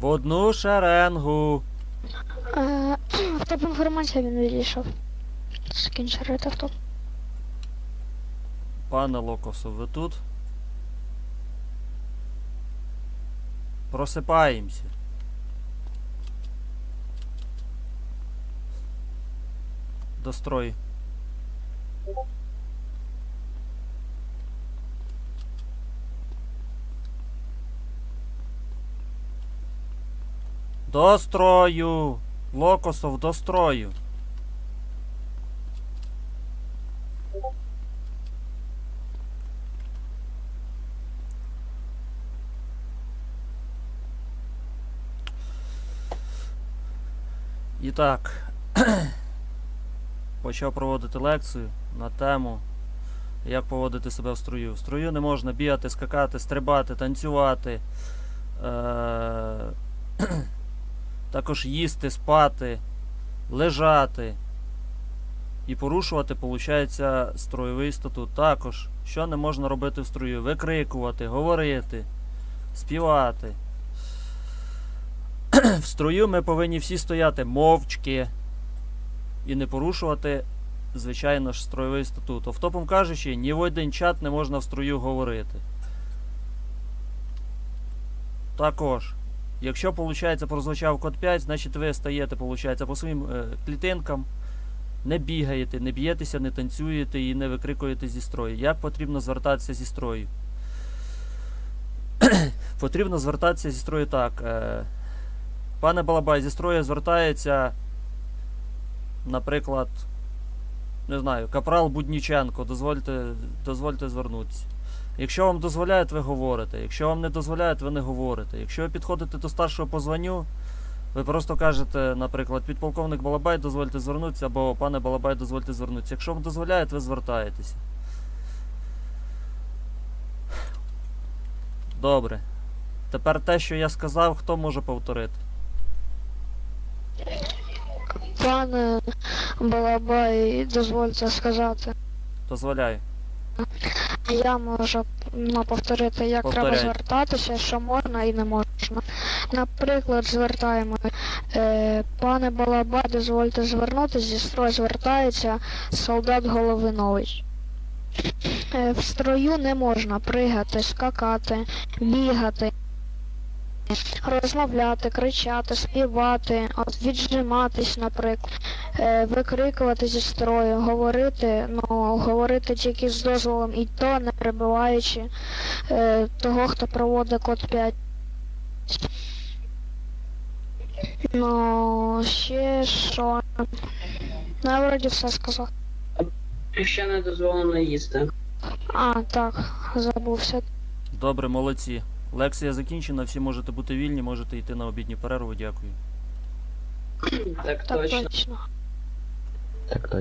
В одну шеренгу. Е, Автоп інформація він відійшов. Скінчерити автоп. Пане Локосов, ви тут? Просипаємося. Дострой. До строю! Локосов, до строю! І так, почав проводити лекцію на тему, як поводити себе в строю. В строю не можна бігати, скакати, стрибати, танцювати, е- також їсти, спати, лежати. І порушувати, виходить, строєвий статут. Також, що не можна робити в строю? Викрикувати, говорити, співати. В строю ми повинні всі стояти мовчки і не порушувати, звичайно ж, строєвий статут. Автопом кажучи, ні в один чат не можна в строю говорити. Також, якщо, виходить, прозвучав код 5, значить ви стаєте, виходить, по своїм е, клітинкам, не бігаєте, не б'єтеся, не танцюєте і не викрикуєте зі строю. Як потрібно звертатися зі строю? потрібно звертатися зі строю так. Е, Пане Балабай, зі строю звертається, наприклад, не знаю, капрал Будніченко, дозвольте, дозвольте звернутися. Якщо вам дозволяють, ви говорите. Якщо вам не дозволяють, ви не говорите. Якщо ви підходите до старшого по званню, ви просто кажете, наприклад, підполковник Балабай, дозвольте звернутися, або пане Балабай, дозвольте звернутися. Якщо вам дозволяють, ви звертаєтеся. Добре. Тепер те, що я сказав, хто може повторити? Пане Балабай, дозвольте сказати. Дозволяю. Я можу ну, повторити, як треба звертатися, що можна і не можна. Наприклад, звертаємо. Е, пане Балаба, дозвольте звернутися, зі строю звертається солдат Головинович. Е, в строю не можна пригати, скакати, бігати, розмовляти, кричати, співати, от віджиматись, наприклад, е, викрикувати зі строю, говорити, ну, говорити тільки з дозволом і то не перебиваючи е, того, хто проводить код 5. Ну, ще що. Ну, я вроді все сказав. Ще не дозволено їсти. А, так, забувся. Добре, молодці. Лекція закінчена, всі можете бути вільні, можете йти на обідню перерву. Дякую. Так Так точно. точно. Так точно.